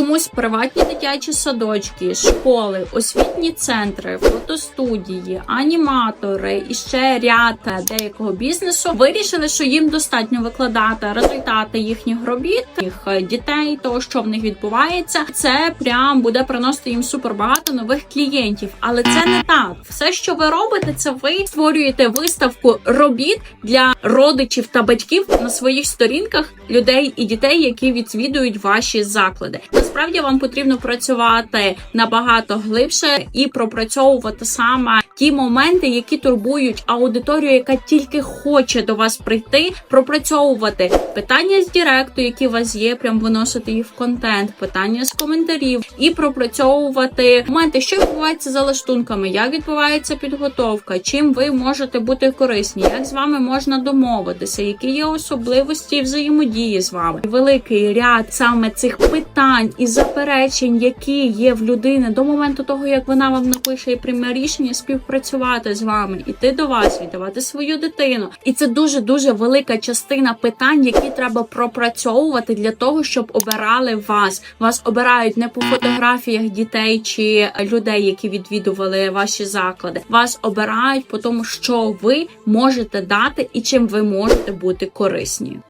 чомусь приватні дитячі садочки, школи, освітні центри, фотостудії, аніматори і ще ряд деякого бізнесу вирішили, що їм достатньо викладати результати їхніх робіт, їх дітей, того, що в них відбувається. Це прям буде приносити їм супер багато нових клієнтів. Але це не так. Все, що ви робите, це ви створюєте виставку робіт для родичів та батьків на своїх сторінках людей і дітей, які відвідують ваші заклади. Насправді вам потрібно працювати набагато глибше і пропрацьовувати саме ті моменти, які турбують аудиторію, яка тільки хоче до вас прийти, пропрацьовувати питання з директу, які у вас є, прям виносити їх в контент, питання з коментарів і пропрацьовувати моменти, що відбувається за лаштунками, як відбувається підготовка, чим ви можете бути корисні, як з вами можна домовитися, які є особливості взаємодії з вами. Великий ряд саме цих питань і заперечень, які є в людини до моменту того, як вона вам напише і прийме рішення співпрацювати з вами, іти до вас, віддавати свою дитину. І це дуже дуже велика частина питань, які треба пропрацьовувати для того, щоб обирали вас. Вас обирають не по фотографіях дітей чи людей, які відвідували ваші заклади. Вас обирають по тому, що ви можете дати і чим ви можете бути корисні.